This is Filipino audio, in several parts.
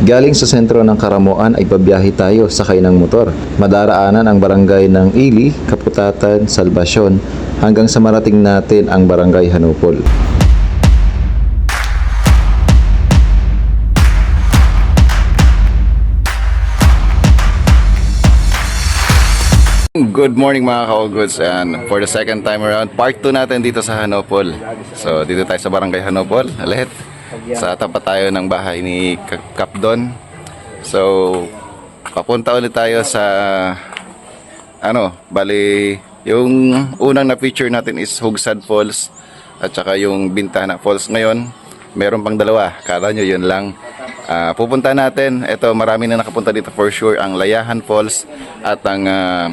Galing sa sentro ng Karamuan ay pabiyahe tayo sakay ng motor. Madaraanan ang barangay ng Ili, Kaputatan, Salvacion hanggang sa marating natin ang barangay Hanupol. Good morning mga ka-all goods and for the second time around, part 2 natin dito sa Hanopol. So dito tayo sa barangay Hanopol, Alet. Sa tapat tayo ng bahay ni Ka- Kapdon. So papunta ulit tayo sa ano, bali yung unang na feature natin is Hugsad Falls at saka yung Bintana Falls. Ngayon, meron pang dalawa. Kala nyo yun lang. Ah, pupunta natin. Ito, marami na nakapunta dito for sure. Ang Layahan Falls at ang ah,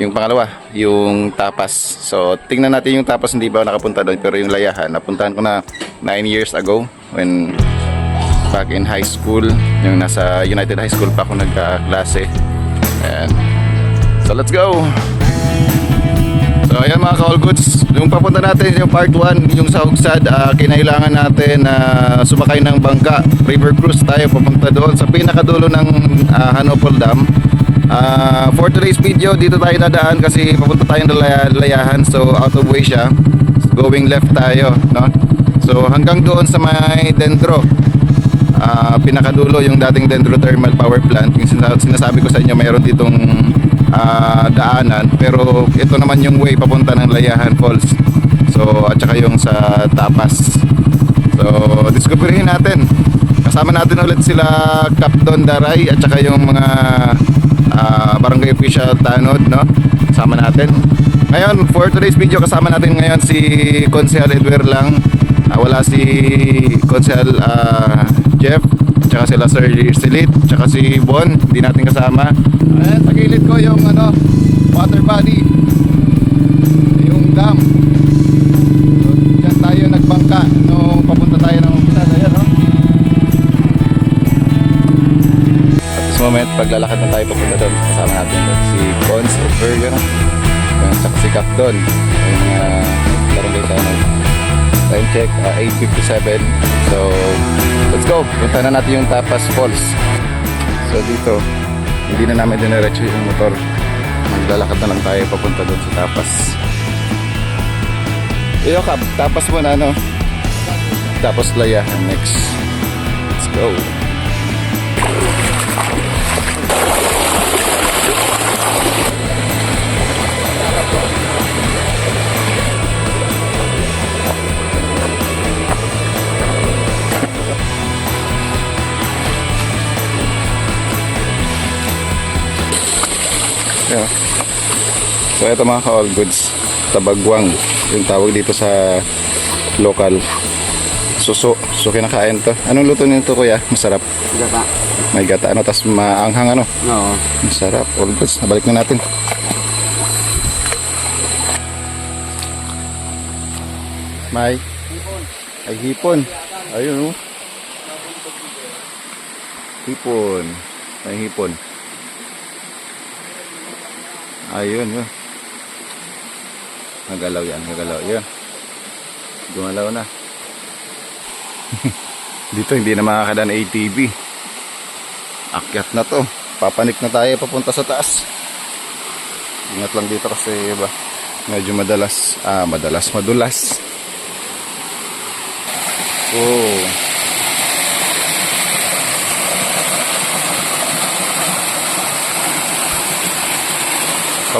yung pangalawa, yung tapas. So, tingnan natin yung tapas, hindi ako nakapunta doon. Pero yung layahan, napuntahan ko na 9 years ago when back in high school. Yung nasa United High School pa ako nagkaklase. And, so let's go! So ayan mga ka-all goods, yung papunta natin yung part 1, yung sa Hugsad, ah, kinailangan natin na sumakay ng bangka, river cruise tayo papunta doon sa pinakadulo ng ah, Hanopol Dam. Ah, for today's video, dito tayo dadaan kasi papunta tayo ng laya- layahan, so out of way siya. Going left tayo, no? So hanggang doon sa may Dendro, Ah, pinakadulo yung dating Dendro Thermal Power Plant yung sina- sinasabi ko sa inyo mayroon ditong ah, daanan. Pero ito naman yung way papunta ng Layahan Falls. So at saka yung sa Tapas. So diskubrihin natin. Kasama natin ulit sila Capdon Daray at saka yung mga ah, barangay official Tanod no? Kasama natin. Ngayon for today's video kasama natin ngayon si Consehal Edwer lang. Ah, wala si Consel ah, Jeff, tsaka sila Sir Silit, tsaka si Bon, hindi natin kasama. Ayan, sa gilid ko yung ano, water body. Yung dam. So, dyan tayo nagbangka nung papunta tayo ng umpisa. Ayan, no? At this moment, paglalakad na tayo papunta doon, kasama natin doon si Edwer, yun, no? Yan, tsaka si Cap doon. Yung mga barangay tayo Time check, uh, 8.57. So, let's go. Punta na natin yung Tapas Falls. So, dito, hindi na namin diniretso yung motor. Maglalakad na lang tayo papunta doon sa Tapas. Iyo ka, Tapas mo na, ano? Tapos Laya, next. Let's go. Yeah. So ito mga ka-all goods, tabagwang yung tawag dito sa local. Suso, so kinakain to. Anong luto nito kuya? Masarap. Gata. May gata ano, tas maanghang ano. Oo. Masarap. All goods, nabalik na natin. May ay hipon. Ayun oh. Hipon. May hipon. Ayun, yun. Nagalaw yan, nagalaw. Yan. Gumalaw na. Dito hindi na makakadaan ATV. Akyat na to. Papanik na tayo papunta sa taas. Ingat lang dito kasi ba medyo madalas, ah madalas, madulas. Oh.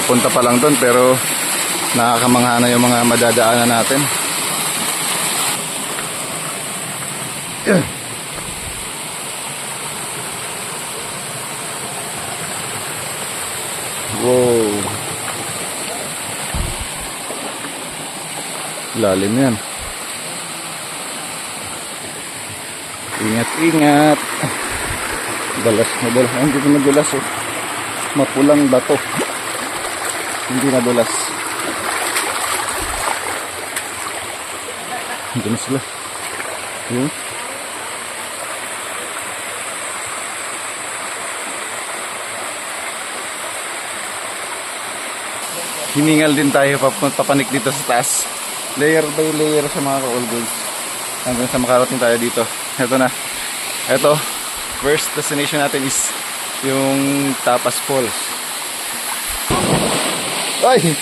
Papunta pa lang doon pero nakakamangha na yung mga madadaanan natin. Wow. Lalim yan. Ingat, ingat. Dalas, madalas. Ay, hindi ko nadulas oh. Mapulang bato. Hindi nadulas. Hindi na sila. Yun. hiningal din tayo pap- papanik dito sa taas. Layer by layer sa mga ka-all goods. Hanggang sa makarating tayo dito. Ito na. Ito. first destination natin is yung Tapas Falls. Ay!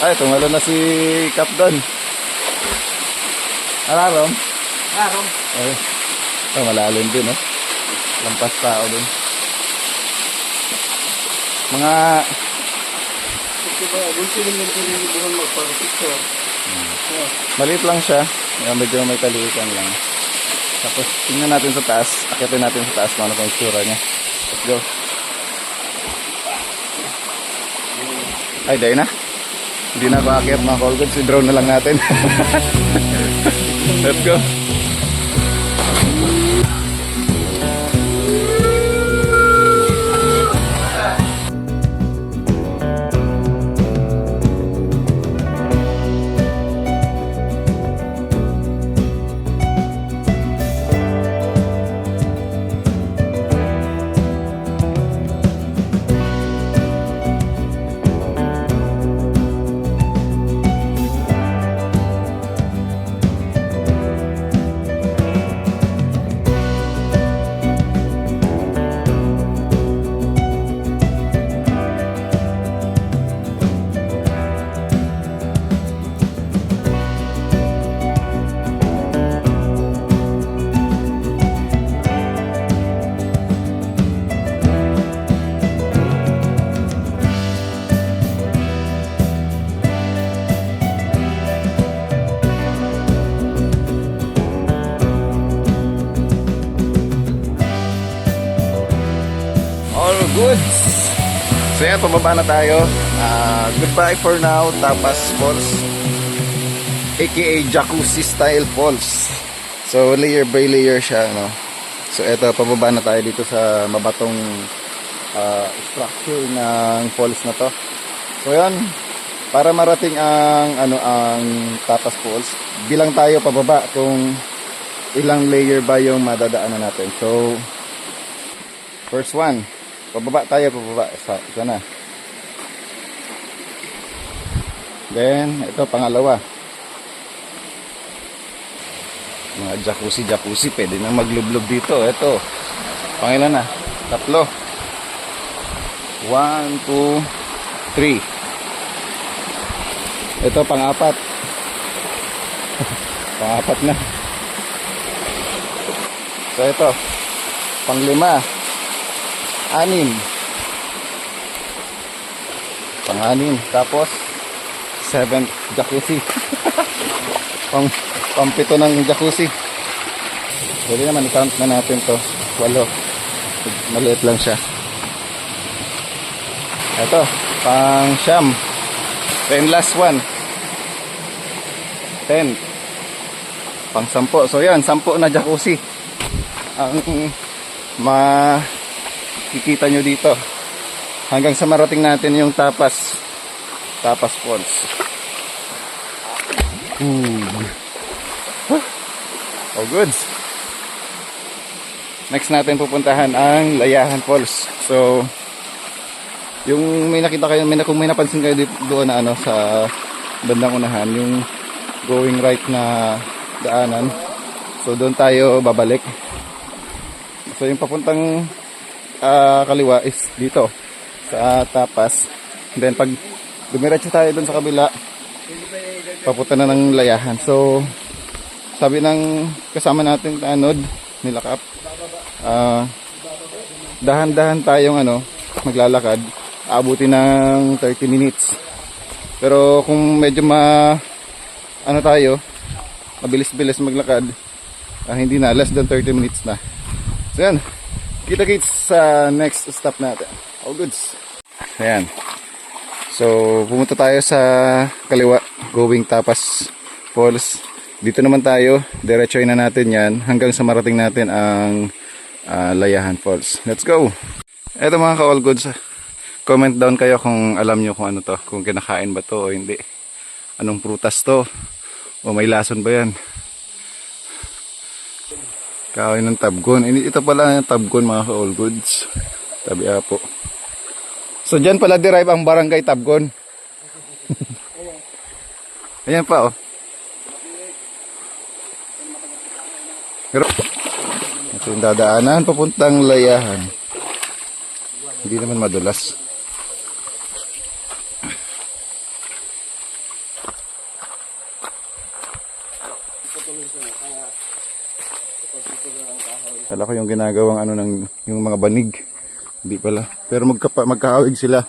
Ay, tumalo na si Cap doon. Ararom? Araw. Ay, oh, malalim din, oh. Lampas tao din. Mga, magpapicture. maliit lang siya. Yan, medyo may kaliitan lang. Tapos, tingnan natin sa taas. Akitin natin sa taas kung ano pang itsura niya. Let's go. Ay, dahil na. Hindi na ako akit mga call goods. I-drone na lang natin. Let's go. So yan, pababa na tayo. Ah, goodbye for now. Tapas Falls. AKA Jacuzzi Style Falls. So layer by layer siya. No? So eto, pababa na tayo dito sa mabatong ah, structure ng falls na to. So yan, para marating ang ano ang Tapas Falls, bilang tayo pababa kung ilang layer ba yung madadaanan natin. So First one. Pababa tayo, pababa. Isa, isa na. Then, ito, pangalawa. Mga jacuzzi, jacuzzi. Pwede nang maglublob dito. Ito. Pangilan na. Tatlo. One, two, three. Ito, pang-apat. pang-apat na. So, ito. Pang-lima anim. Pang-anim. Tapos, seven jacuzzi. pang, pampito ng jacuzzi. Pwede naman, i-count na natin to. Walo. Maliit lang siya. Ito, pang siyam. Then last one. Ten. Pang sampo. So yan, sampo na jacuzzi. Ang ma kikita nyo dito. Hanggang sa marating natin yung tapas. Tapas falls Ooh. oh goods next natin pupuntahan ang layahan falls. So yung may nakita kayo may, kung may napansin kayo dito, doon na ano sa bandang unahan yung going right na daanan. So doon tayo babalik. So yung papuntang ah, kaliwa is dito sa tapas. Then pag dumiretso tayo dun sa kabila, papunta na ng layahan. So sabi ng kasama natin anod nila kap ah, dahan-dahan tayong ano maglalakad aabutin ng 30 minutes pero kung medyo ma ano tayo mabilis-bilis maglakad ah, hindi na less than 30 minutes na so yan Kita-kits sa next stop natin. All goods. Ayan. So, pumunta tayo sa kaliwa, going Tapas Falls. Dito naman tayo, diretsoy na natin yan hanggang sa marating natin ang ah, Layahan Falls. Let's go! Eto mga ka-all goods. Comment down kayo kung alam nyo kung ano to, kung kinakain ba to o hindi. Anong prutas to? O may lason ba yan? Kahoy ng tabgon. Ito pala yung tabgon mga ka-all goods. Tabi apo. So dyan pala derive ang barangay tabgon. Ayan pa oh. Ito yung dadaanan papuntang layahan. Hindi naman madulas. Kala ko yung ginagawang ano ng yung mga banig. Hindi pala. Pero magkapa, magkahawig sila.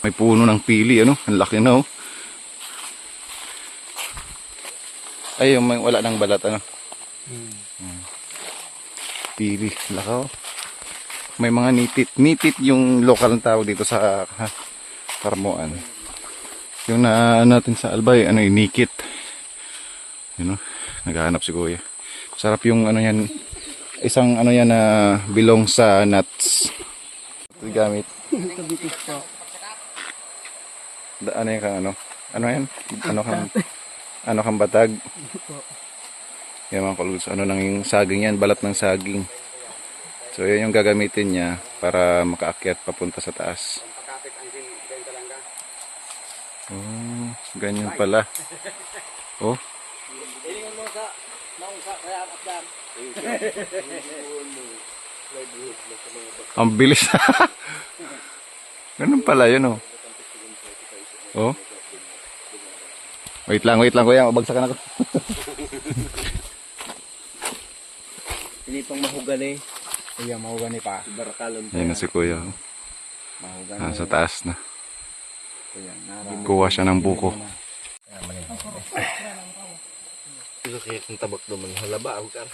May puno ng pili, ano? Ang laki na, oh. Ay, yung may, wala nang balat, ano? Hmm. Pili, lakaw. May mga nitit. Nitit yung local na tawag dito sa ha, Karmoan. Yung na natin sa Albay, ano yung nikit. Yun, know, naghahanap si Kuya. Sarap yung ano yan, isang ano yan na bilong sa nuts. Ito gamit. Da, ano yung kang ano? Ano yan? Ano kang, ano kang batag? Yan mga kalugs. Ano nang yung saging yan? Balat ng saging. So yan yung gagamitin niya para makaakyat papunta sa taas. Oh, ganyan pala. Oh. Ang bilis. Ganun pala yun oh. Oh. Wait lang, wait lang kuya. Mabagsakan ako. Hindi pang mahugani. Iya, mahugani pa. Barakalon Yan na si kuya. oh. Mahugani. Ah, sa taas na. Kuya. Kuha siya ng buko. Ito kaya kung tabak naman halaba ako kan.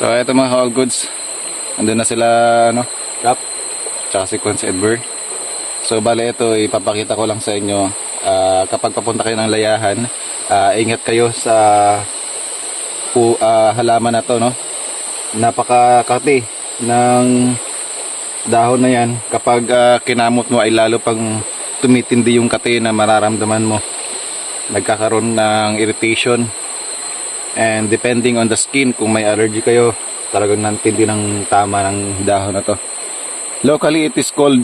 So ito mga haul goods. Andun na sila ano, Cap, tsaka si Edward. So bale ito ipapakita ko lang sa inyo ah, kapag papunta kayo ng layahan, ah, ingat kayo sa pu, ah, halaman na to no. Napakakati ng dahon na yan kapag ah, kinamot mo ay lalo pang tumitindi yung kati na mararamdaman mo. Nagkakaroon ng irritation And depending on the skin, kung may allergy kayo, talagang nantindi ng tama ng dahon na to. Locally, it is called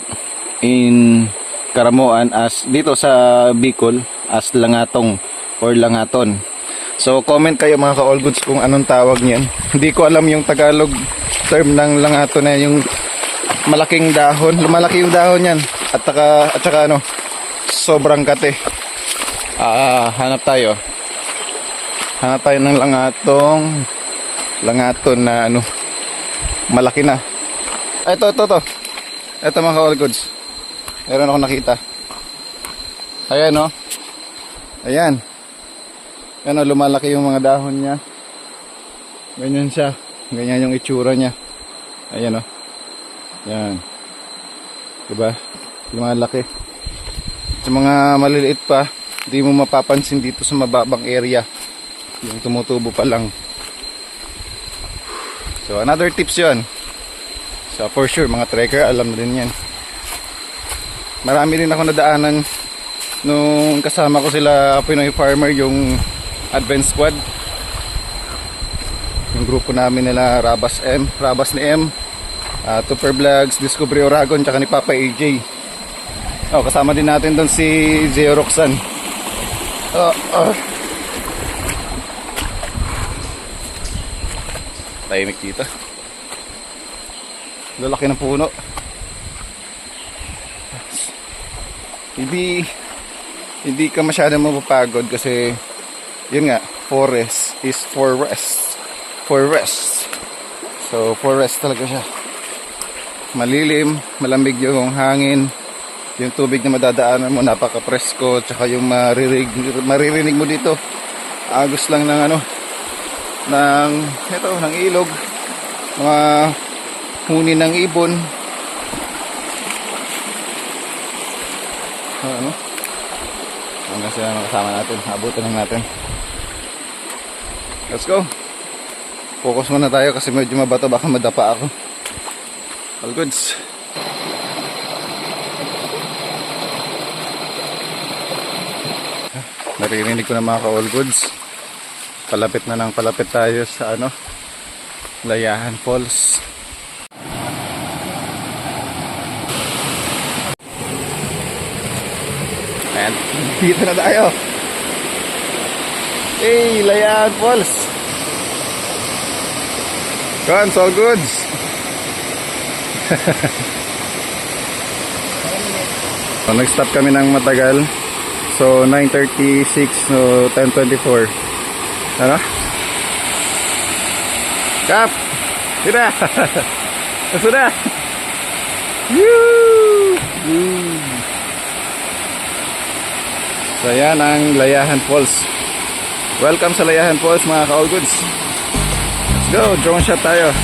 in Karamoan as dito sa Bicol as langatong or langaton. So comment kayo mga ka-all goods kung anong tawag niyan. Hindi ko alam yung Tagalog term ng langaton na yung malaking dahon. Lumalaki yung dahon niyan. At saka, at saka ano, sobrang kate. Ah, hanap tayo. Hanap tayo ng langatong langaton na ano malaki na. Ay, ito, ito, ito. Mga ka-all goods. Meron ako nakita. Ayan, no? Ayan. Ayan, oh, lumalaki yung mga dahon niya. Ganyan siya. Ganyan yung itsura niya. Ayan, oh. Ayan. Diba? Lumalaki. Sa mga maliliit pa, hindi mo mapapansin dito sa mababang area. Yung tumutubo pa lang. So another tips yon. So for sure mga trekker alam din yan. Marami din ako nadaanan nung kasama ko sila Pinoy Farmer yung Advance Squad. Yung grupo namin nila Rabas M, Rabas ni M, uh, Tupper Vlogs, Discovery Oragon, tsaka ni Papa AJ. Oh, kasama din natin doon si Zeo Roxan. Oh, oh. tahimik dito lalaki ng puno hindi hindi ka masyadong mapapagod kasi yun nga forest is for rest for rest so for rest talaga siya malilim malamig yung hangin yung tubig na madadaanan mo napaka-presko tsaka yung maririnig, maririnig mo dito agos lang ng ano ng ito ng ilog mga huni ng ibon. Ah, ano? Hanggang sila na kasama natin abutan lang natin. Let's go! Focus muna tayo kasi medyo mabato baka madapa ako all goods naririnig ko na mga ka-all goods palapit na ng palapit tayo sa ano Layahan Falls Dito na tayo. Hey, Layaan Falls. Guns, all goods. So, nag-stop kami ng matagal. So, 9.36, so 10.24. Ano? Kap! Tira! Asa na? Woo! Woo! So, yan ang Layahan Falls. Welcome sa Layahan Falls, mga ka-all goods. Let's go, drone shot tayo.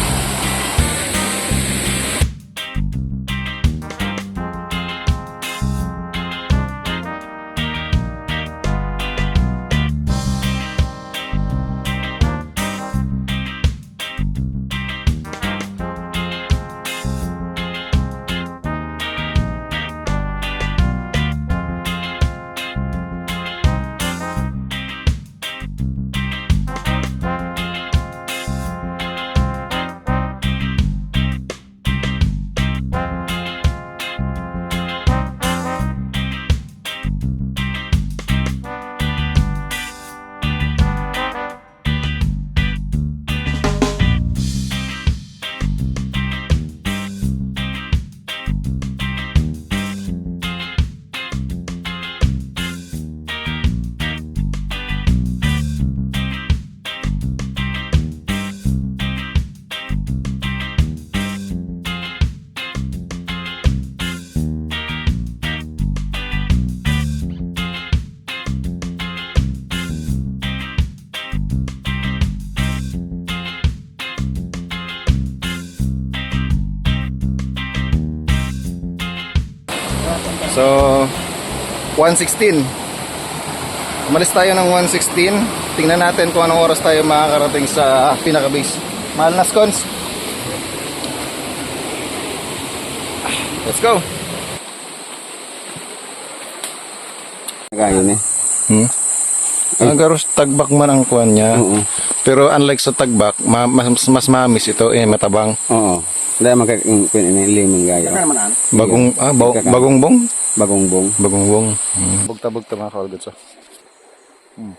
116. Umalis tayo ng 116. Tingnan natin kung anong oras tayo makakarating sa pinaka-base. Mahal na scones. Let's go. Gayon eh. Hmm? Ang garos tagbak man ang kuwan niya. Oo. Pero unlike sa tagbak, ma- mas, mas mamis ito, eh, matabang. Oo. Dahil magkakalimang gayo. Bagong, ah, ba- bagong bong? Bagong bong. Bagong bong. Hmm. Bugta-bugta mga kaulgod so. Hmm.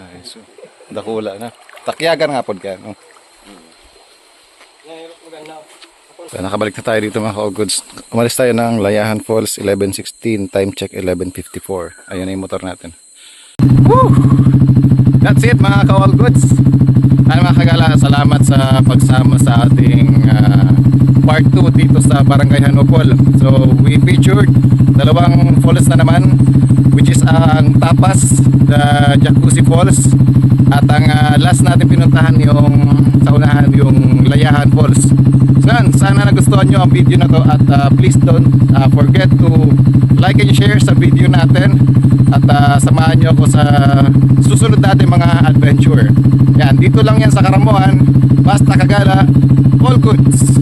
Ay, so. Dakula na. Takyagan nga pod ka. No? So, nakabalik na tayo dito mga kaulgods. Umalis tayo ng Layahan Falls 11.16, time check 11.54. Ayun na yung motor natin. Woo! That's it mga ka-all-goods. Ano mga kagala, salamat sa pagsama sa ating part 2 dito sa Barangay Hanopol. So we featured dalawang falls na naman which is ang Tapas, the Jacuzzi Falls at ang ah, last natin pinuntahan yung sa unahan yung Layahan Falls. So yan, sana nagustuhan nyo ang video na to at ah, please don't ah, forget to like and share sa video natin at ah, samahan nyo ako sa susunod natin mga adventure. Yan, dito lang yan sa Karamuan. Basta Kagala, all goods.